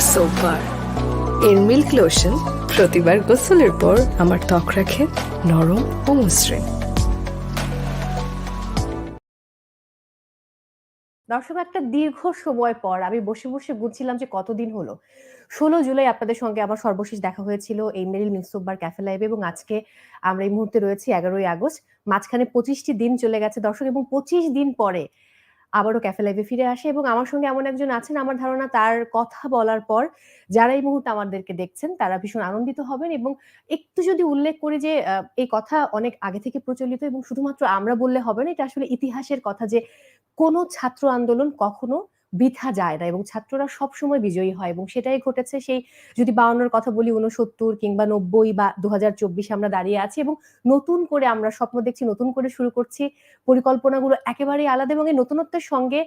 Milk এর milk lotion প্রতিবার গোসলের পর আমার ত্বক রাখে নরম ও মসৃণ। দর্শক, একটা দীর্ঘ সময় পর আমি বসে বসে বুঝছিলাম যে কতদিন হলো। ষোলো জুলাই আপনাদের সঙ্গে আমার সর্বশেষ দেখা হয়েছিল এই মেরিল মিক্সোবার ক্যাফে লাইভে এবং আজকে আমরা এই মুহূর্তে রয়েছি এগারোই আগস্ট। মাঝখানে পঁচিশটি দিন চলে গেছে দর্শক এবং পঁচিশ দিন পরে আবারও ক্যাফে লাইভে ফিরে আসে এবং আমার সঙ্গে এমন একজন আছেন, আমার ধারণা তার কথা বলার পর যারা এই মুহূর্তে আমাদেরকে দেখছেন, তারা ভীষণ আনন্দিত হবেন এবং একটু যদি উল্লেখ করি যে এই কথা অনেক আগে থেকে প্রচলিত এবং শুধুমাত্র আমরা বললে হবে না, এটা আসলে ইতিহাসের কথা যে কোনো ছাত্র আন্দোলন কখনো বৃথা যায় না এবং ছাত্ররা সব সময় বিজয়ী হয় এবং সেটাই ঘটেছে সেই যদি বাউন্নর কথা বলি উনসত্তর কিংবা নব্বই বা দু হাজার চব্বিশে আমরা দাঁড়িয়ে আছি এবং নতুন করে আমরা স্বপ্ন দেখছি, নতুন করে শুরু করছি, পরিকল্পনাগুলো একেবারেই আলাদা এবং এই নতুনত্বের সঙ্গে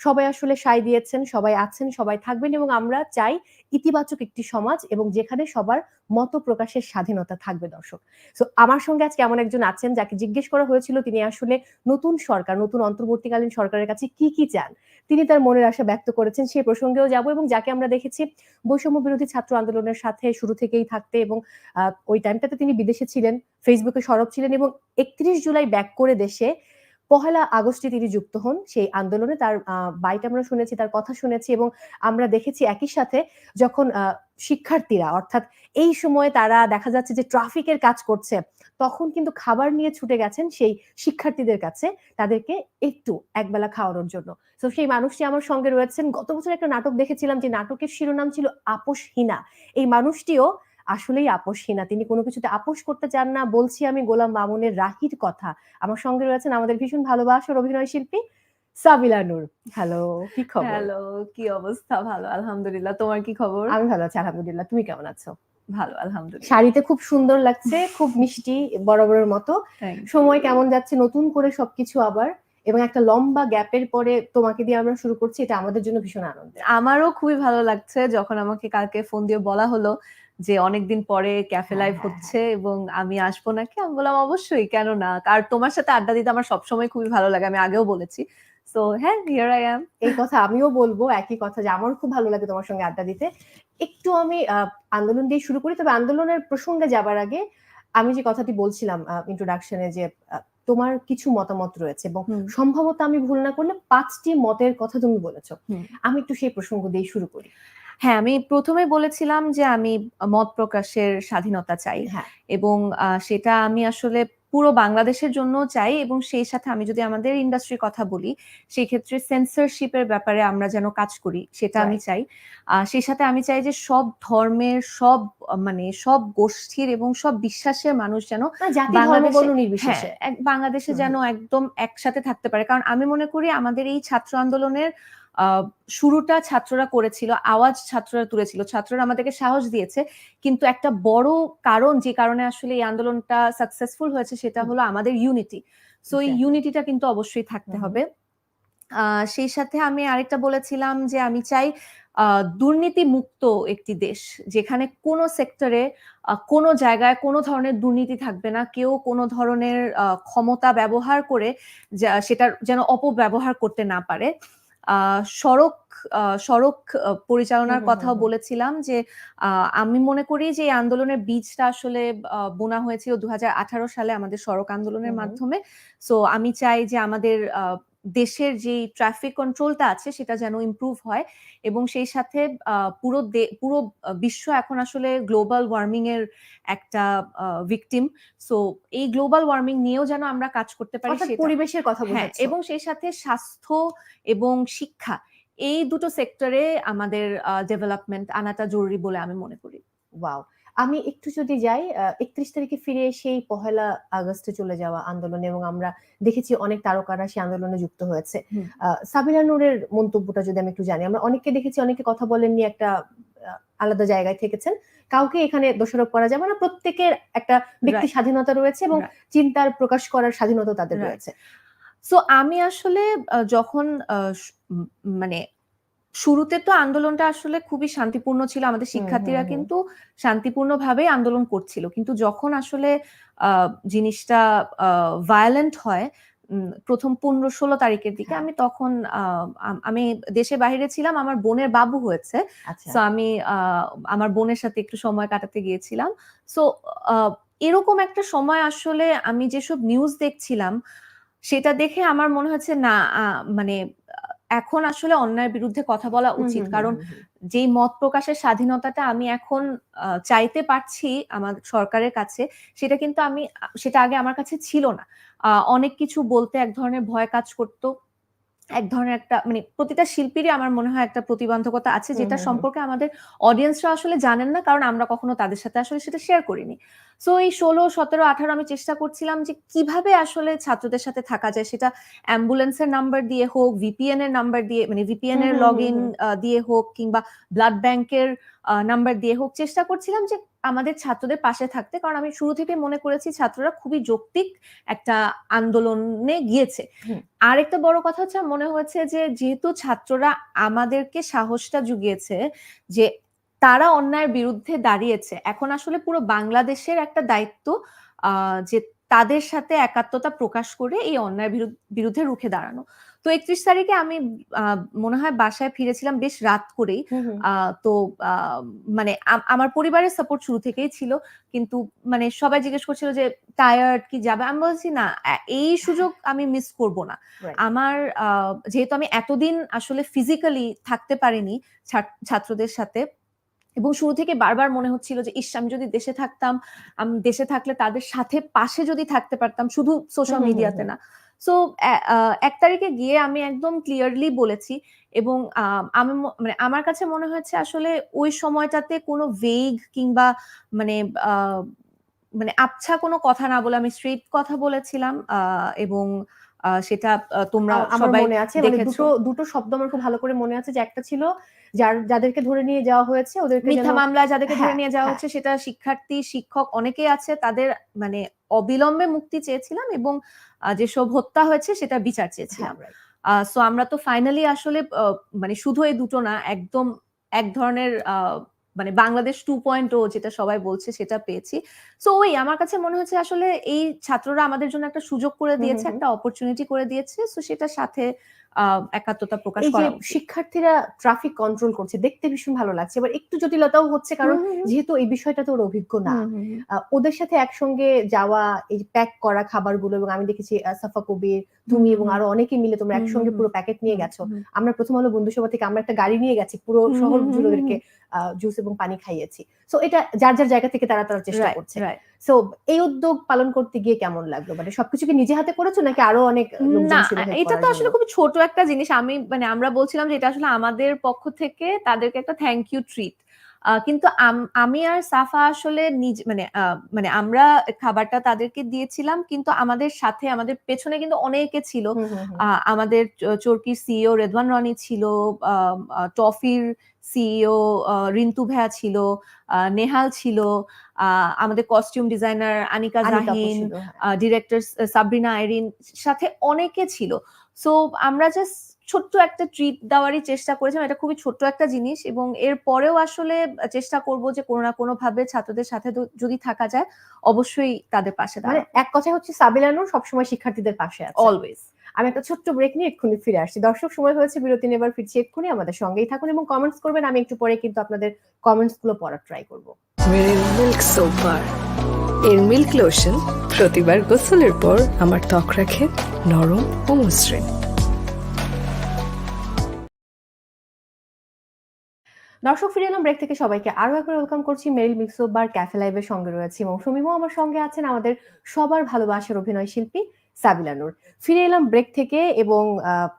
সবাই আসলে সায় দিয়েছেন, সবাই আছেন, সবাই থাকবেন এবং আমরা চাই ইতিবাচক একটি সমাজ এবং যেখানে সবার মত প্রকাশের স্বাধীনতা থাকবে, দর্শক। তো আমার সঙ্গে আজকে এমন একজন আছেন যাকে জিজ্ঞেস করা হয়েছিল তিনি আসলে নতুন সরকার, নতুন অন্তর্বর্তীকালীন সরকারের কাছে কি কি চান? তিনি তার মনের আশা ব্যক্ত করেছেন সেই প্রসঙ্গেও যাব এবং যাকে আমরা দেখেছি বৈষম্য বিরোধী ছাত্র আন্দোলনের সাথে শুরু থেকেই থাকতে এবং ওই টাইমটাতে তিনি বিদেশে ছিলেন ফেসবুকে সরব ছিলেন এবং একত্রিশ জুলাই ব্যাক করে দেশে পহেলা আগস্টে তিনি যুক্ত হন। সেই আন্দোলনে তার বাইট আমরা শুনেছি, তার কথা শুনেছি এবং আমরা দেখেছি একই সাথে যখন শিক্ষার্থীরা অর্থাৎ এই সময়ে তারা দেখা যাচ্ছে যে ট্রাফিকের কাজ করছে, তখন কিন্তু খাবার নিয়ে ছুটে গেছেন সেই শিক্ষার্থীদের কাছে তাদেরকে একটু একবেলা খাওয়ানোর জন্য। তো সেই মানুষটি আমার সঙ্গে রয়েছেন। গত বছর একটা নাটক দেখেছিলাম যে নাটকের শিরোনাম ছিল আপোষহীনা এই মানুষটিও আসলেই আপোষহীনা তিনি কোনো কিছুতে আপোষ করতে চান না। বলছি আমি গোলাম মামুনের রাহির কথা। আমার সঙ্গে রয়েছেন আমাদের ভীষণ ভালোবাসার অভিনয় শিল্পী সাবিলা নূর। হ্যালো কি খবর? হ্যালো কি অবস্থা? ভালো আলহামদুলিল্লাহ। তোমার কি খবর? আমি ভালো আছি আলহামদুলিল্লাহ। তুমি কেমন আছো? ভালো আলহামদুলিল্লাহ। শাড়িতে খুব সুন্দর লাগছে খুব মিষ্টি বরাবরের মতো। সময় কেমন যাচ্ছে? নতুন করে সবকিছু আবার। এবং একটা লম্বা গ্যাপের পরে তোমাকে দিয়ে আমরা শুরু করছি। এটা আমাদের জন্য ভীষণ আনন্দের। আমারও খুবই ভালো লাগছে যখন আমাকে কালকে ফোন দিয়ে বলা হলো যে অনেকদিন পরে ক্যাফে হ্যাঁ, লাইভ হ্যাঁ, হচ্ছে এবং আমি আসব নাকি? আমি বললাম অবশ্যই কেন না আর তোমার সাথে আড্ডা দিতে আমার সবসময় খুবই ভালো লাগে আমি আগেও বলেছি। তো হ্যাঁ হিয়ার আই অ্যাম এই কথা আমিও বলব একই কথা যে আমার খুব ভালো লাগে তোমার সঙ্গে আড্ডা দিতে। একটু আমি আহ, আন্দোলন দিয়ে শুরু করি তবে আন্দোলনের প্রসঙ্গে যাবার আগে আমি যে কথাটি বলছিলাম ইন্ট্রোডাকশনে যে তোমার কিছু মতামত রয়েছে এবং সম্ভবত আমি ভুল না করলে পাঁচটি মতের কথা তুমি বলেছ। আমি একটু সেই প্রসঙ্গ দিয়ে শুরু করি। হ্যাঁ আমি প্রথমে বলেছিলাম যে আমি মত প্রকাশের স্বাধীনতা চাই হ্যাঁ। এবং সেটা আমি আসলে পুরো বাংলাদেশের জন্য চাই এবং সেই সাথে আমি যদি আমাদের ইন্ডাস্ট্রির কথা বলি সেই ক্ষেত্রে সেন্সরশিপের ব্যাপারে আমরা যেন কাজ করি সেটা আমি চাই। আহ, সেই সাথে আমি চাই যে সব ধর্মের সব মানে সব গোষ্ঠীর এবং সব বিশ্বাসের মানুষ যেন বাংলাদেশে- হ্যাঁ বাংলাদেশে যেন একদম একসাথে থাকতে পারে। কারণ আমি মনে করি আমাদের এই ছাত্র আন্দোলনের শুরুটা ছাত্ররা করেছিল আওয়াজ ছাত্ররা তুলেছিল। ছাত্ররা আমাদেরকে সাহস দিয়েছে কিন্তু একটা বড় কারণ যে কারণে আসলে এই আন্দোলনটা সাকসেসফুল হয়েছে সেটা হলো আমাদের ইউনিটি সো এই ইউনিটিটা কিন্তু অবশ্যই থাকতে হবে। সেই সাথে আমি আরেকটা বলেছিলাম যে আমি চাই দুর্নীতি মুক্ত একটি দেশ যেখানে কোনো সেক্টরে কোনো জায়গায় কোনো ধরনের দুর্নীতি থাকবে না। কেউ কোনো ধরনের ক্ষমতা ব্যবহার করে যা- সেটার যেন অপব্যবহার করতে না পারে। সড়ক আহ, সড়ক পরিচালনার কথাও। বলেছিলাম যে আহ, আমি মনে করি যে এই আন্দোলনের বীজটা আসলে আহ, বোনা হয়েছিল দু হাজার আঠারো সালে আমাদের সড়ক আন্দোলনের মাধ্যমে সো আমি চাই যে আমাদের আহ, দেশের যে ট্রাফিক কন্ট্রোলটা আছে সেটা যেন ইমপ্রুভ হয় এবং সেই সাথে পুরো পুরো বিশ্ব এখন আসলে গ্লোবাল ওয়ার্মিং এর একটা ভিকটিম সো এই গ্লোবাল ওয়ার্মিং নিয়েও যেন আমরা কাজ করতে পারি পরিবেশের কথা হ্যাঁ এবং সেই সাথে স্বাস্থ্য এবং শিক্ষা এই দুটো সেক্টরে আমাদের ডেভেলপমেন্ট আনাটা জরুরি বলে আমি মনে করি। ওয়াও আমি একটু যদি যাই একত্রিশ তারিখে ফিরে সেই পহেলা আগস্টে চলে যাওয়া আন্দোলনে এবং আমরা দেখেছি অনেক তারকারা সেই আন্দোলনে যুক্ত হয়েছে। সাবিনা নূরের মন্তব্যটা যদি আমি একটু জানি আমরা অনেককে দেখেছি অনেকে কথা বলেননি একটা আলাদা জায়গায় থেকেছেন। কাউকে এখানে দোষারোপ করা যাবে না প্রত্যেকের একটা ব্যক্তি স্বাধীনতা রয়েছে এবং চিন্তার প্রকাশ করার স্বাধীনতা তাদের রয়েছে। সো আমি আসলে যখন আহ, মানে শুরুতে তো আন্দোলনটা আসলে খুবই শান্তিপূর্ণ ছিল আমাদের শিক্ষার্থীরা। কিন্তু শান্তিপূর্ণভাবে আন্দোলন করছিল কিন্তু যখন আসলে জিনিসটা ভায়োলেন্ট হয় প্রথম পনেরো ষোলো তারিখের দিকে হ্যাঁ। আমি তখন আমি দেশে বাইরে ছিলাম আমার বোনের বাবু হয়েছে তো আমি আমার বোনের সাথে একটু সময় কাটাতে গিয়েছিলাম সো এরকম একটা সময় আসলে আমি যেসব নিউজ দেখছিলাম সেটা দেখে আমার মনে হচ্ছে না মানে এখন আসলে অন্যায়ের বিরুদ্ধে কথা বলা উচিত। কারণ যেই মত প্রকাশের স্বাধীনতাটা আমি এখন চাইতে পারছি আমার সরকারের কাছে সেটা কিন্তু আমি সেটা আগে আমার কাছে ছিল না। আহ, অনেক কিছু বলতে এক ধরনের ভয় কাজ করতো। এক ধরনের একটা মানে প্রতিটা শিল্পীরই আমার মনে হয় একটা প্রতিবন্ধকতা আছে যেটা। সম্পর্কে আমাদের অডিয়েন্সরা আসলে জানেন না কারণ আমরা কখনো তাদের সাথে আসলে সেটা শেয়ার করিনি। সো এই ষোলো সতেরো আঠারো আমি চেষ্টা করছিলাম যে কীভাবে আসলে ছাত্রদের সাথে থাকা যায়। সেটা অ্যাম্বুলেন্সের নাম্বার দিয়ে হোক ভিপিএন এর নাম্বার দিয়ে মানে ভিপিএন এর লগ ইন দিয়ে হোক কিংবা ব্লাড ব্যাংকের নাম্বার দিয়ে হোক চেষ্টা করছিলাম যে আমাদের ছাত্রদের পাশে থাকতে। কারণ আমি শুরু থেকে মনে করেছি ছাত্ররা খুবই যৌক্তিক একটা আন্দোলনে গিয়েছে। আরেকটা বড় কথা হচ্ছে মনে হয়েছে যে যেহেতু ছাত্ররা আমাদেরকে সাহসটা জুগিয়েছে যে তারা অন্যায়ের বিরুদ্ধে দাঁড়িয়েছে। এখন আসলে পুরো বাংলাদেশের একটা দায়িত্ব আহ, যে তাদের সাথে একাত্মতা প্রকাশ করে এই অন্যায়ের বিরুদ্ধ- রুখে দাঁড়ানো। তো একত্রিশ তারিখে আমি মনে হয় বাসায় ফিরেছিলাম বেশ রাত করেই। তো মানে আমার পরিবারের সাপোর্ট শুরু থেকেই ছিল। কিন্তু মানে সবাই জিজ্ঞেস করছিল যে টায়ার্ড কি যাবে? আমি বলছি না এই সুযোগ আমি মিস করব না। আমার আহ, যেহেতু আমি এতদিন আসলে ফিজিক্যালি থাকতে পারিনি ছাত্রদের সাথে এবং শুরু থেকে বারবার মনে হচ্ছিল যে ইস আমি যদি দেশে থাকতাম আমি দেশে থাকলে তাদের সাথে পাশে যদি থাকতে পারতাম শুধু সোশ্যাল মিডিয়াতে। না সো এক তারিখে গিয়ে আমি একদম ক্লিয়ারলি বলেছি এবং আহ, আমি মানে আমার কাছে মনে হয়েছে আসলে ওই সময়টাতে কোনো ভেগ কিংবা মানে আহ, মানে আবছা কোনো কথা না বলে আমি স্ট্রেট কথা বলেছিলাম আহ, এবং আহ, সেটা তোমরা সবাই মনে আছে মানে দুটো দুটো শব্দ আমার খুব ভালো করে মনে আছে যে একটা ছিল যার যাদেরকে ধরে নিয়ে যাওয়া হয়েছে ওদেরকে মিথ্যা মামলায় যাদেরকে ধরে হ্যাঁ, নিয়ে যাওয়া হ্যাঁ। হচ্ছে সেটা শিক্ষার্থী শিক্ষক অনেকেই আছে তাদের মানে অবিলম্বে মুক্তি চেয়েছিলাম এবং যেসব হত্যা হয়েছে সেটা বিচার চেয়েছিলাম হ্যাঁ. সো আমরা তো ফাইনালি আসলে আহ, মানে শুধু এই দুটো না একদম এক ধরনের আহ, মানে বাংলাদেশ টু পয়েন্ট ও যেটা সবাই বলছে সেটা পেয়েছি। সো ওই আমার কাছে মনে হচ্ছে আসলে এই ছাত্ররা আমাদের জন্য একটা সুযোগ করে দিয়েছে একটা অপরচুনিটি করে দিয়েছে। সো সেটার সাথে একাত্মতা প্রকাশ করা শিক্ষার্থীরা ট্রাফিক কন্ট্রোল করছে দেখতে ভীষণ ভালো লাগছে। এবার একটু জটিলতাও হচ্ছে কারণ। যেহেতু এই বিষয়টাতে ওর অভিজ্ঞ না। ওদের সাথে একসঙ্গে যাওয়া এই প্যাক করা খাবারগুলো এবং আমি দেখেছি সাফা কবির তুমি এবং আরও অনেকে মিলে তোমরা একসঙ্গে পুরো প্যাকেট নিয়ে গেছো। আমরা প্রথম আলো বন্ধু সভা থেকে আমরা একটা গাড়ি নিয়ে গেছি পুরো শহর হুম, জুস এবং পানি খাইয়েছি। সো এটা যার যার জায়গা থেকে তারা তারা চেষ্টা করছে. সো এই উদ্যোগ পালন করতে গিয়ে কেমন লাগল? মানে সবকিছু কি নিজে হাতে করেছ নাকি আরও অনেক না এটা তো আসলে খুব ছোট একটা জিনিস। আমি মানে আমরা বলছিলাম যে এটা আসলে আমাদের পক্ষ থেকে তাদেরকে একটা থ্যাংক ইউ ট্রিট কিন্তু আমি আর সাফা আসলে নিজ মানে মানে আমরা খাবারটা তাদেরকে দিয়েছিলাম কিন্তু আমাদের সাথে আমাদের পেছনে কিন্তু অনেকে ছিল। আমাদের চ- চরকির সিইও রেদওয়ান রনি ছিল টফির সিইও রিন্তু ভ্যা ছিল নেহাল ছিল আহ, আমাদের কস্টিউম ডিজাইনার আনিকা জাহিন হ্যাঁ। ডিরেক্টর সাবরিনা আইরিন সাথে অনেকে ছিল। সো আমরা জাস্ট ছোট্ট একটা ট্রিট দেওয়ারই চেষ্টা করেছিলাম। এটা খুবই ছোট্ট একটা জিনিস এবং এর পরেও আসলে চেষ্টা করব যে কোনো না কোনো ভাবে ছাত্রদের সাথে যদি থাকা যায় অবশ্যই তাদের পাশে মানে এক কথায় হচ্ছে সাবিলানুর সবসময় শিক্ষার্থীদের পাশে আছে। অলওয়েজ আমি একটা ছোট্ট ব্রেক নিয়ে এক্ষুনি ফিরে আসছি। দর্শক সময় হয়েছে বিরতি নেবার ফিরছি এক্ষুনি। আমাদের সঙ্গেই থাকুন এবং কমেন্টস করবেন। আমি একটু পরে কিন্তু আপনাদের কমেন্টসগুলো পড়ার ট্রাই করব। মিল্ক সোপ বার এর মিল্ক লোশন প্রতিবার গোসলের পর আমার ত্বক রাখে নরম ও মসৃণ। দর্শক ফিরে এলাম ব্রেক থেকে। সবাইকে আরও একবার ওয়েলকাম করছি মেরিল মিক্সো বার ক্যাফে লাইভের সঙ্গে রয়েছে এবং সমীমও আমার সঙ্গে আছেন আমাদের সবার ভালোবাসার অভিনয় শিল্পী সাবিলানুর ফিরে এলাম ব্রেক থেকে এবং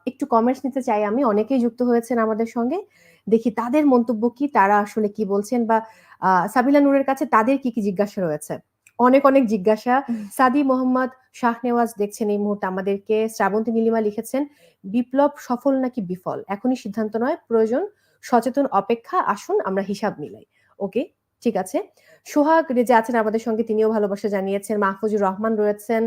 একটু কমেন্টস নিতে চাই আমি। অনেকেই যুক্ত হয়েছেন আমাদের সঙ্গে। দেখি তাদের মন্তব্য কি তারা আসলে কি বলছেন বা আহ, সাবিলানুরের কাছে তাদের কি কি জিজ্ঞাসা রয়েছে? অনেক অনেক জিজ্ঞাসা। সাদি মোহাম্মদ শাহনেওয়াজ দেখছেন এই মুহূর্তে আমাদেরকে। শ্রাবন্তী নীলিমা লিখেছেন বিপ্লব সফল নাকি বিফল? এখনই সিদ্ধান্ত নয় প্রয়োজন সচেতন অপেক্ষা, আসুন আমরা হিসাব মিলাই। ওকে, ঠিক আছে? সোহাগ রেজা আছেন আমাদের সঙ্গে, তিনিও ভালোবাসা জানিয়েছেন। মাহফুজুর রহমান রয়েছেন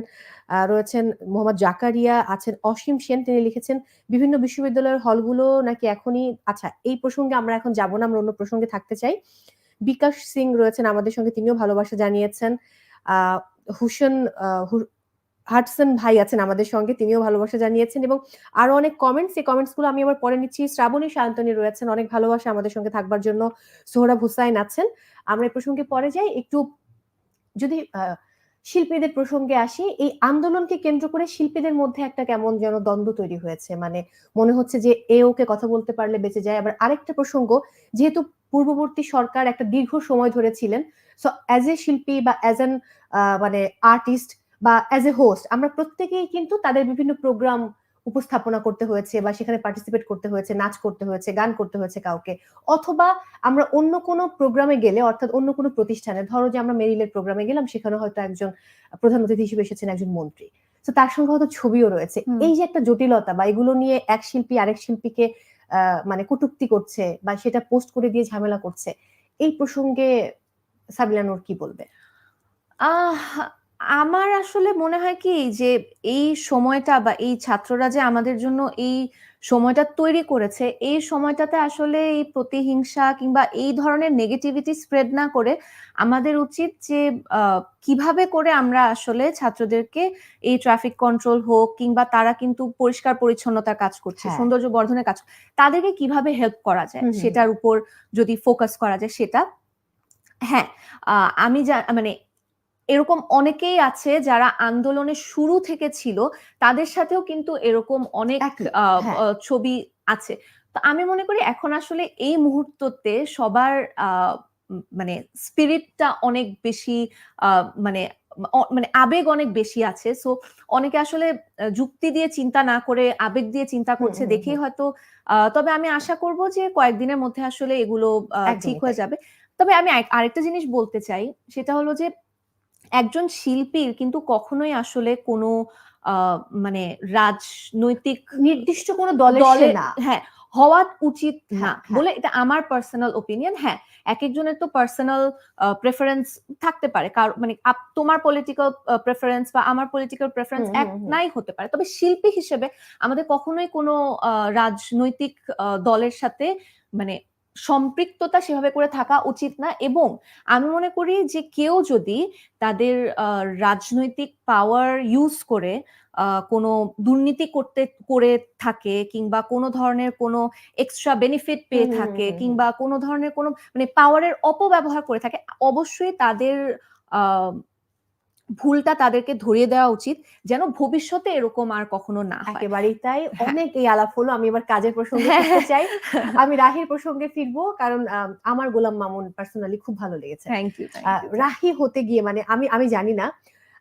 রয়েছেন মোহাম্মদ জাকারিয়া আছেন, অসীম সেন তিনি লিখেছেন, বিভিন্ন বিশ্ববিদ্যালয়ের হলগুলো নাকি এখনই আচ্ছা এই প্রসঙ্গে আমরা এখন যাব না, আমরা অন্য প্রসঙ্গে থাকতে চাই। বিকাশ সিং রয়েছেন আমাদের সঙ্গে, তিনিও ভালোবাসা জানিয়েছেন। আহ হুসেন হাটসন ভাই আছেন আমাদের সঙ্গে, তিনিও ভালোবাসা জানিয়েছেন এবং আরও অনেক কমেন্টস এই কমেন্টসগুলো আমি আবার পরে নিচ্ছি। শ্রাবণী শান্তনী রয়েছেন, অনেক ভালোবাসা আমাদের সঙ্গে থাকবার জন্য। সোহরাব হুসাইন আছেন। আমরা এই প্রসঙ্গে পরে যাই, একটু যদি শিল্পীদের প্রসঙ্গে আসি, এই আন্দোলনকে কেন্দ্র করে শিল্পীদের মধ্যে একটা কেমন যেন দ্বন্দ্ব তৈরি হয়েছে? মানে মনে হচ্ছে যে এ ওকে কথা বলতে পারলে বেঁচে যায়। আবার আরেকটা প্রসঙ্গ, যেহেতু পূর্ববর্তী সরকার একটা দীর্ঘ সময় ধরে ছিলেন সো অ্যাজ এ শিল্পী বা অ্যাজ এন মানে আর্টিস্ট বা অ্যাজ এ হোস্ট আমরা প্রত্যেকেই কিন্তু তাদের বিভিন্ন প্রোগ্রাম উপস্থাপনা করতে হয়েছে বা সেখানে পার্টিসিপেট করতে হয়েছে নাচ করতে হয়েছে গান করতে হয়েছে কাউকে। অথবা আমরা অন্য কোনো প্রোগ্রামে গেলে অর্থাৎ অন্য কোনো প্রতিষ্ঠানে ধরো যে আমরা মেরিলের প্রোগ্রামে গেলাম সেখানে হয়তো একজন প্রধান অতিথি হিসেবে এসেছেন একজন মন্ত্রী। তো তার সঙ্গে হয়তো ছবিও রয়েছে। এই যে একটা জটিলতা বা এগুলো নিয়ে এক শিল্পী আরেক শিল্পীকে আহ, মানে কটূক্তি করছে বা সেটা পোস্ট করে দিয়ে ঝামেলা করছে এই প্রসঙ্গে সাবিলানুর কি বলবে? আহ আমার আসলে মনে হয় কি যে এই সময়টা বা এই ছাত্ররা যে আমাদের জন্য এই সময়টা তৈরি করেছে এই সময়টাতে আসলে এই প্রতিহিংসা কিংবা এই ধরনের নেগেটিভিটি স্প্রেড না করে আমাদের উচিত যে কীভাবে করে আমরা আসলে ছাত্রদেরকে এই ট্রাফিক কন্ট্রোল হোক কিংবা তারা কিন্তু পরিষ্কার পরিচ্ছন্নতার কাজ করছে হ্যাঁ। সৌন্দর্য বর্ধনের কাজ তাদেরকে কীভাবে হেল্প করা যায়। সেটার উপর যদি ফোকাস করা যায় সেটা হ্যাঁ আমি যা মানে এরকম অনেকেই আছে যারা আন্দোলনের শুরু থেকে ছিল তাদের সাথেও কিন্তু এরকম অনেক হ্যাঁ। ছবি আছে। তো আমি মনে করি এখন আসলে এই মুহূর্ততে সবার মানে স্পিরিটটা অনেক বেশি মানে মানে আবেগ অনেক বেশি আছে। সো অনেকে আসলে যুক্তি দিয়ে চিন্তা না করে আবেগ দিয়ে চিন্তা করছে দেখেই হয়তো আহ, তবে আমি আশা করব যে কয়েকদিনের মধ্যে আসলে এগুলো ঠিক হয়ে যাবে। তবে আমি আরেকটা জিনিস বলতে চাই সেটা হলো যে একজন শিল্পীর কিন্তু কখনোই আসলে কোনো মানে রাজনৈতিক নির্দিষ্ট কোনো দলে না হ্যাঁ হওয়া উচিত হ্যাঁ, না হ্যাঁ। বলে এটা আমার পার্সোনাল ওপিনিয়ন হ্যাঁ এক একজনের তো পার্সোনাল প্রেফারেন্স থাকতে পারে। কার মানে তোমার পলিটিক্যাল প্রেফারেন্স বা আমার পলিটিক্যাল প্রেফারেন্স এক নাই হতে পারে। তবে শিল্পী হিসেবে আমাদের কখনোই কোনো আহ, রাজনৈতিক দলের সাথে মানে সম্পৃক্ততা সেভাবে করে থাকা উচিত না এবং আমি মনে করি যে কেউ যদি তাদের রাজনৈতিক পাওয়ার ইউজ করে কোনো দুর্নীতি করতে করে থাকে কিংবা কোনো ধরনের কোনো এক্সট্রা বেনিফিট পেয়ে থাকে। কিংবা কোনো ধরনের কোনো মানে পাওয়ারের অপব্যবহার করে থাকে অবশ্যই তাদের আহ, ভুলটা তাদেরকে ধরিয়ে দেওয়া উচিত যেন ভবিষ্যতে এরকম আর কখনো না হয়। একেবারেই তাই। হ্যাঁ। অনেক এই আলাপ হলো আমি এবার কাজের প্রসঙ্গে ফিরতে চাই। আমি রাহির প্রসঙ্গে ফিরবো কারণ আম, আমার গোলাম মামুন পার্সোনালি খুব ভালো লেগেছে। থ্যাংক ইউ রাহি হতে গিয়ে মানে আমি আমি জানি না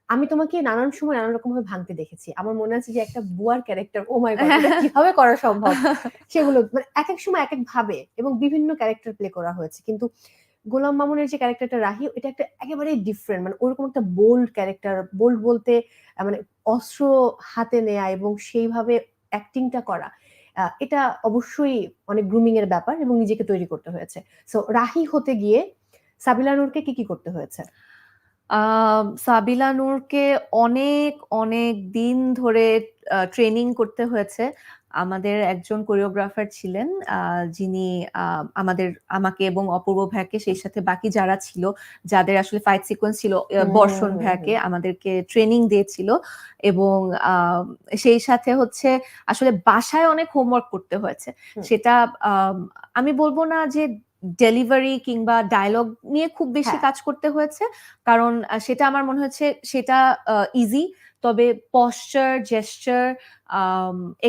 আমি তোমাকে নানান সময় নানান রকম ভাবে ভাঙতে দেখেছি। আমার মনে আছে যে একটা বুয়ার ক্যারেক্টার ও মাই গড কীভাবে করা সম্ভব? সেগুলো মানে এক এক সময় এক এক ভাবে এবং বিভিন্ন ক্যারেক্টার প্লে করা হয়েছে। কিন্তু গোলাম মামুনের যে ক্যারেক্টারটা রাহি, এটা একটা একেবারেই ডিফারেন্ট মানে ওরকম একটা বোল্ড ক্যারেক্টার বোল্ড বলতে মানে অস্ত্র হাতে নেয়া এবং সেইভাবে অ্যাক্টিংটা করা এটা অবশ্যই অনেক গ্রুমিং এর ব্যাপার এবং নিজেকে তৈরি করতে হয়েছে। সো রাহি হতে গিয়ে সাবিলা নূরকে কি কি করতে হয়েছে? সাবিলা নূরকে অনেক অনেক দিন ধরে ট্রেনিং করতে হয়েছে। আমাদের একজন কোরিওগ্রাফার ছিলেন আহ, যিনি আমাদের আমাকে এবং অপূর্ব ভ্যাকে সেই সাথে বাকি যারা ছিল যাদের আসলে ফাইট সিকোয়েন্স ছিল বর্ষণ ভ্যাকে আমাদেরকে ট্রেনিং দিয়েছিল এবং আহ, সেই সাথে হচ্ছে আসলে বাসায় অনেক হোমওয়ার্ক করতে হয়েছে। সেটা আহ, আমি বলব না যে ডেলিভারি কিংবা ডায়লগ নিয়ে খুব বেশি হ্যাঁ। কাজ করতে হয়েছে কারণ সেটা আমার মনে হচ্ছে সেটা ইজি তবে পশ্চার জেস্টার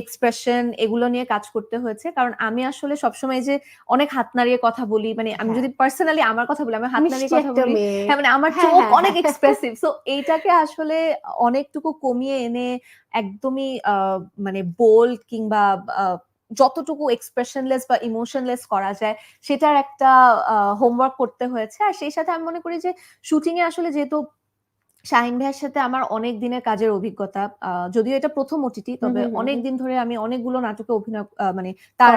এক্সপ্রেশন এগুলো নিয়ে কাজ করতে হয়েছে কারণ আমি আসলে সবসময় যে অনেক হাত নাড়িয়ে কথা বলি মানে আমি হ্যাঁ। যদি পার্সোনালি আমার কথা বলি আমি হাত নাড়িয়ে কথা বলি হ্যাঁ মানে আমার হ্যাঁ, চোখ হ্যাঁ, অনেক। এক্সপ্রেসিভ সো এইটাকে আসলে অনেকটুকু কমিয়ে এনে একদমই আহ, মানে বোল্ড কিংবা যতটুকু এক্সপ্রেশনলেস বা ইমোশনলেস করা যায় সেটার একটা হোমওয়ার্ক করতে হয়েছে আর সেই সাথে আমি মনে করি যে শুটিং এ আসলে যেহেতু শাহিন ভাইয়ের সাথে আমার অনেক দিনের কাজের অভিজ্ঞতা যদিও এটা প্রথম ওটিটি তবে অনেক দিন ধরে আমি অনেকগুলো নাটকে অভিনয় মানে তার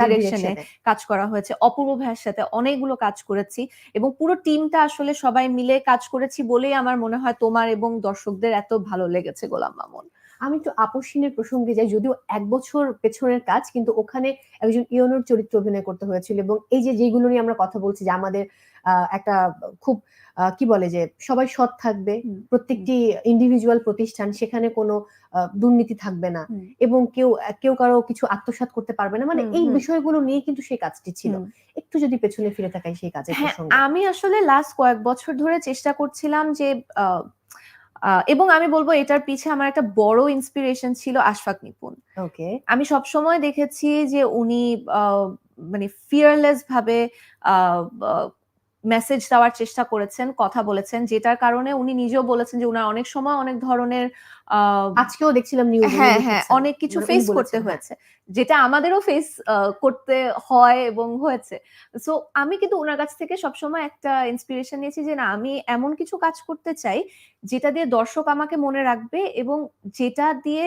ডিরেকশনে কাজ করা হয়েছে। অপূর্ব ভাইয়ের সাথে অনেকগুলো কাজ করেছি এবং পুরো টিমটা আসলে সবাই মিলে কাজ করেছি বলেই আমার মনে হয় তোমার এবং দর্শকদের এত ভালো লেগেছে গোলাম মামুন। আমি একটু আপসিনের প্রসঙ্গে যাই যদিও এক বছর পেছনের কাজ কিন্তু ওখানে একজন ইয়নোর চরিত্র অভিনয় করতে হয়েছিল এবং এই যে যেগুলো নিয়ে আমরা কথা বলছি যে আমাদের একটা খুব কি বলে যে সবাই সৎ থাকবে। প্রত্যেকটি ইন্ডিভিজুয়াল প্রতিষ্ঠান সেখানে কোনো দুর্নীতি থাকবে না। এবং কেউ কেউ কারও কিছু আত্মসাৎ করতে পারবে না। মানে এই বিষয়গুলো নিয়ে কিন্তু সেই কাজটি ছিল। একটু যদি পেছনে ফিরে তাকাই সেই কাজের হ্যাঁ আমি আসলে লাস্ট কয়েক বছর ধরে চেষ্টা করছিলাম যে এবং আমি বলব এটার পিছে আমার একটা বড় ইন্সপিরেশন ছিল আশফাক নিপুন ওকে। আমি সব সময় দেখেছি যে উনি আহ, মানে ফিয়ারলেস ভাবে মেসেজ দেওয়ার চেষ্টা করেছেন কথা বলেছেন যেটার কারণে উনি নিজেও বলেছেন যে উনার অনেক সময় অনেক ধরনের আজকেও দেখছিলাম নিউজ হ্যাঁ হ্যাঁ অনেক কিছু ফেস করতে হ্যাঁ। হয়েছে যেটা আমাদেরও ফেস করতে হয় এবং হয়েছে সো আমি কিন্তু ওনার কাছ থেকে সবসময় একটা ইন্সপিরেশন নিয়েছি যে না আমি এমন কিছু কাজ করতে চাই যেটা দিয়ে দর্শক আমাকে মনে রাখবে এবং যেটা দিয়ে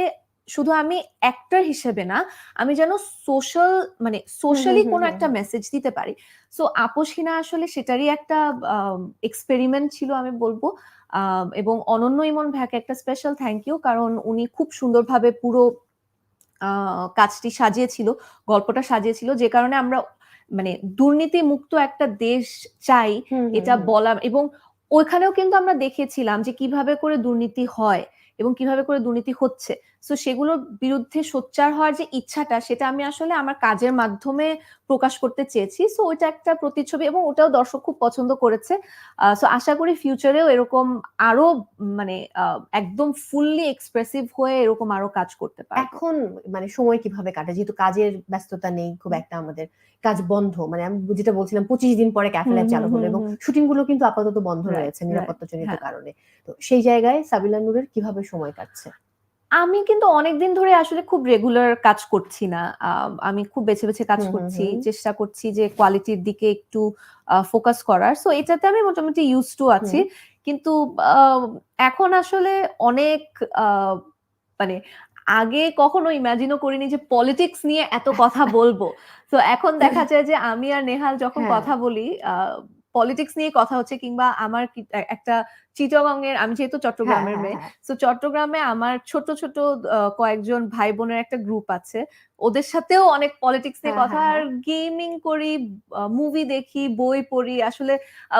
শুধু আমি অ্যাক্টর হিসেবে না আমি যেন সোশ্যাল মানে সোশ্যালি কোনো একটা মেসেজ দিতে পারি। সো আপোষহীনা আসলে সেটারই একটা এক্সপেরিমেন্ট ছিল আমি বলব। এবং অনন্য ইমন ভাইকে একটা স্পেশাল থ্যাংক ইউ কারণ উনি খুব সুন্দরভাবে পুরো কাজটি সাজিয়েছিল গল্পটা সাজিয়েছিল যে কারণে আমরা মানে দুর্নীতি মুক্ত একটা দেশ চাই এটা বলা এবং ওইখানেও কিন্তু আমরা দেখেছিলাম যে কীভাবে করে দুর্নীতি হয় এবং কীভাবে করে দুর্নীতি হচ্ছে। সো সেগুলোর বিরুদ্ধে সোচ্চার হওয়ার যে ইচ্ছাটা সেটা আমি আসলে আমার কাজের মাধ্যমে প্রকাশ করতে চেয়েছি। সো ওইটা একটা প্রতিচ্ছবি এবং ওটাও দর্শক খুব পছন্দ করেছে। সো আশা করি ফিউচারেও এরকম আরও মানে একদম ফুললি এক্সপ্রেসিভ হয়ে এরকম আরও কাজ করতে পারব। এখন মানে সময় কীভাবে কাটে? যেহেতু কাজের ব্যস্ততা নেই খুব একটা আমাদের কাজ বন্ধ। মানে আমি যেটা বলছিলাম পঁচিশ দিন পরে ক্যাফে হুম, চালু হলো এবং শুটিংগুলো কিন্তু আপাতত বন্ধ রয়েছে নিরাপত্তাজনিত হ্যাঁ। কারণে। তো সেই জায়গায় সাবিলা নূরের কীভাবে সময় কাটছে? আমি কিন্তু অনেকদিন ধরে আসলে খুব রেগুলার কাজ করছি না। আহ, আমি খুব বেছে বেছে কাজ হুম, হুম, করছি হুম। চেষ্টা করছি যে কোয়ালিটির দিকে একটু ফোকাস করার। সো এটাতে আমি মোটামুটি ইউজ টু আছি। কিন্তু আহ, এখন আসলে অনেক আহ, মানে আগে কখনো ইমাজিনও করিনি যে পলিটিক্স নিয়ে এত কথা বলব। তো এখন দেখা যায় যে আমি আর নেহাল যখন হ্যাঁ। কথা বলি পলিটিক্স নিয়ে কথা হচ্ছে কিংবা আমার একটা চিটগঙ্গের আমি যেহেতু হ্যাঁ, চট্টগ্রামের হ্যাঁ, মেয়ে হ্যাঁ। তো চট্টগ্রামে আমার ছোট ছোট কয়েকজন ভাই বোনের একটা গ্রুপ আছে ওদের সাথেও অনেক পলিটিক্স নিয়ে হ্যাঁ, কথা হ্যাঁ, আর গেমিং করি মুভি দেখি বই পড়ি আসলে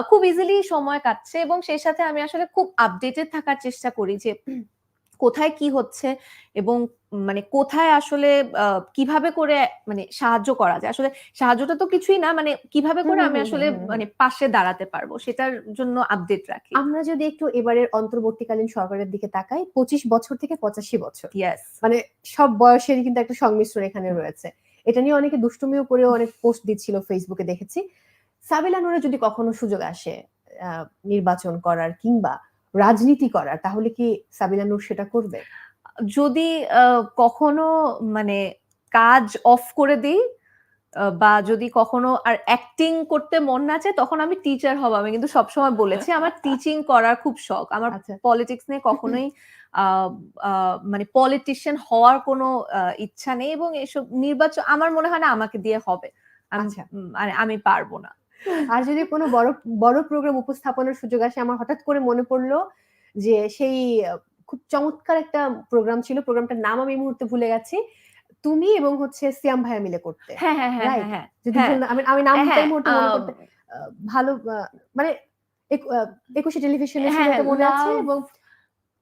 খুব ইজিলি সময় কাটছে এবং সেই সাথে আমি আসলে খুব আপডেটেড থাকার চেষ্টা করি যে কোথায় কি হচ্ছে এবং মানে কোথায় আসলে কীভাবে করে মানে সাহায্য করা যায়? আসলে সাহায্যটা তো কিছুই না মানে কীভাবে করে আমি আসলে। মানে পাশে দাঁড়াতে পারব? সেটার জন্য আপডেট রাখি। আমরা যদি একটু এবারের অন্তর্বর্তীকালীন সরকারের দিকে তাকাই পঁচিশ বছর থেকে পঁচাশি বছর। ইয়েস মানে সব বয়সেরই কিন্তু একটা সংমিশ্রণ এখানে রয়েছে। এটা নিয়ে অনেকে দুষ্টুমিও করেও অনেক পোস্ট দিচ্ছিল ফেসবুকে দেখেছি। সাবিলা নূরের যদি কখনো সুযোগ আসে আহ, নির্বাচন করার কিংবা রাজনীতি করার তাহলে কি সাবিলা নূর সেটা করবে? যদি কখনো মানে কাজ অফ করে দিই বা যদি কখনো আর অ্যাক্টিং করতে মন না চায় তখন আমি টিচার হব। আমি কিন্তু সবসময় বলেছি আমার টিচিং করার খুব শখ। আমার আচ্ছা। পলিটিক্স নিয়ে কখনোই মানে পলিটিশিয়ান হওয়ার কোনো ইচ্ছা নেই এবং এসব নির্বাচন আমার মনে হয় না আমাকে দিয়ে হবে। আচ্ছা। মানে আমি পারব না। আর যদি কোনো বড় বড় প্রোগ্রাম উপস্থাপনের সুযোগ আসে আমার হঠাৎ করে মনে পড়ল যে সেই খুব চমৎকার একটা প্রোগ্রাম ছিল প্রোগ্রামটার নাম আমি এই মুহূর্তে ভুলে গেছি। তুমি এবং হচ্ছে সিয়াম ভাইয়া মিলে করতে। হ্যাঁ হ্যাঁ হ্যাঁ যদি আমি আমি নাম এই মুহূর্তে মনে আহ, করতে ভালো মানে একুশে টেলিভিশনে মনে আছে এবং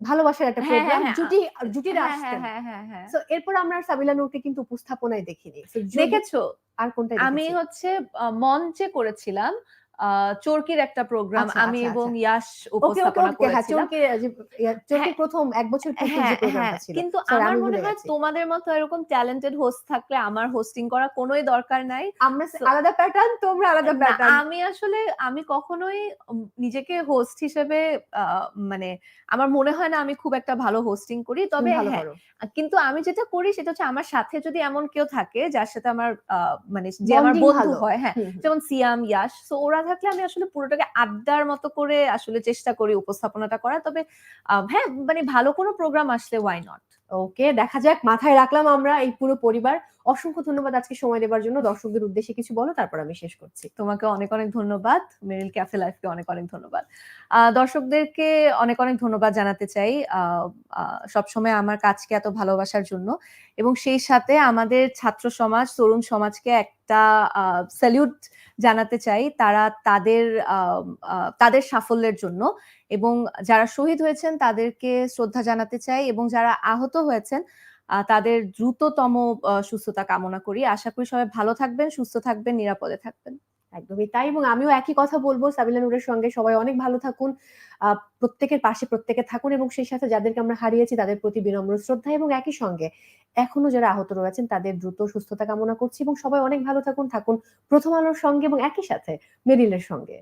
ভালোবাসার একটা হ্যাঁ, হ্যাঁ, প্রোগ্রাম হ্যাঁ, জুটি জুটিরা হ্যাঁ হ্যাঁ আসতেন হ্যাঁ হ্যাঁ। হ্যাঁ এরপর আমরা সাবিলা নূরকে কিন্তু উপস্থাপনায় দেখিনি। দেখেছ? আর কোনটা আমি হচ্ছে মঞ্চে করেছিলাম। চরকির একটা প্রোগ্রাম আচ্ছা, আমি আচ্ছা, এবং আচ্ছা। ইয়াশ উপস্থাপনা হ্যাঁ করেছিলাম। চোরকে প্রথম এক বছর হ্যাঁ হ্যাঁ কিন্তু আমার মনে হয় তোমাদের মতো এরকম ট্যালেন্টেড হোস্ট থাকলে আমার হোস্টিং করা কোনোই দরকার নাই। আমরা আলাদা প্যাটার্ন তোমরা আলাদা প্যাটার্ন আমি আসলে আমি কখনোই নিজেকে হোস্ট হিসেবে মানে আমার মনে হয় না আমি খুব একটা ভালো হোস্টিং করি। তবে হ্যাঁ কিন্তু আমি যেটা করি সেটা হচ্ছে আমার সাথে যদি এমন কেউ থাকে যার সাথে আমার মানে যে আমার বন্ধু হয় হ্যাঁ। যেমন সিয়াম ইয়াশ সো ওরা থাকলে আমি আসলে পুরোটাকে আড্ডার মতো করে আসলে চেষ্টা করি উপস্থাপনাটা করা তবে হ্যাঁ মানে ভালো কোনো প্রোগ্রাম আসলে ওয়াই নট ওকে, দেখা যাক, মাথায় রাখলাম আমরা এই পুরো পরিবার। অসংখ্য ধন্যবাদ আজকে সময় দেবার জন্য। দর্শকদের উদ্দেশ্যে কিছু বলো, তারপর আমি শেষ করছি। তোমাকে অনেক অনেক ধন্যবাদ। মেরিল ক্যাফে লাইফকে অনেক অনেক ধন্যবাদ। দর্শকদেরকে অনেক অনেক ধন্যবাদ জানাতে চাই সবসময় আমার কাজকে এত ভালোবাসার জন্য। এবং সেই সাথে আমাদের ছাত্র সমাজ, তরুণ সমাজকে একটা স্যালিউট জানাতে চাই, তারা তাদের তাদের সাফল্যের জন্য। এবং যারা শহীদ হয়েছেন, তাদেরকে শ্রদ্ধা জানাতে চাই। এবং যারা আহত হয়েছেন। তাদের দ্রুততম সুস্থতা কামনা করি। আশা করি সবাই ভালো থাকবেন, সুস্থ থাকবেন, নিরাপদে থাকবেন। একদমই তাই এবং আমিও একই কথা বলব। সাবিলা নূরের সঙ্গে সবাই অনেক ভালো থাকুন। প্রত্যেকের পাশে প্রত্যেকে থাকুন এবং সেই সাথে যাদেরকে আমরা হারিয়েছি তাদের প্রতি বিনম্র শ্রদ্ধা এবং একই সঙ্গে এখনও যারা আহত রয়েছেন তাদের দ্রুত সুস্থতা কামনা করছি এবং সবাই অনেক ভালো থাকুন থাকুন প্রথম আলোর সঙ্গে এবং একই সাথে মেরিলের সঙ্গে।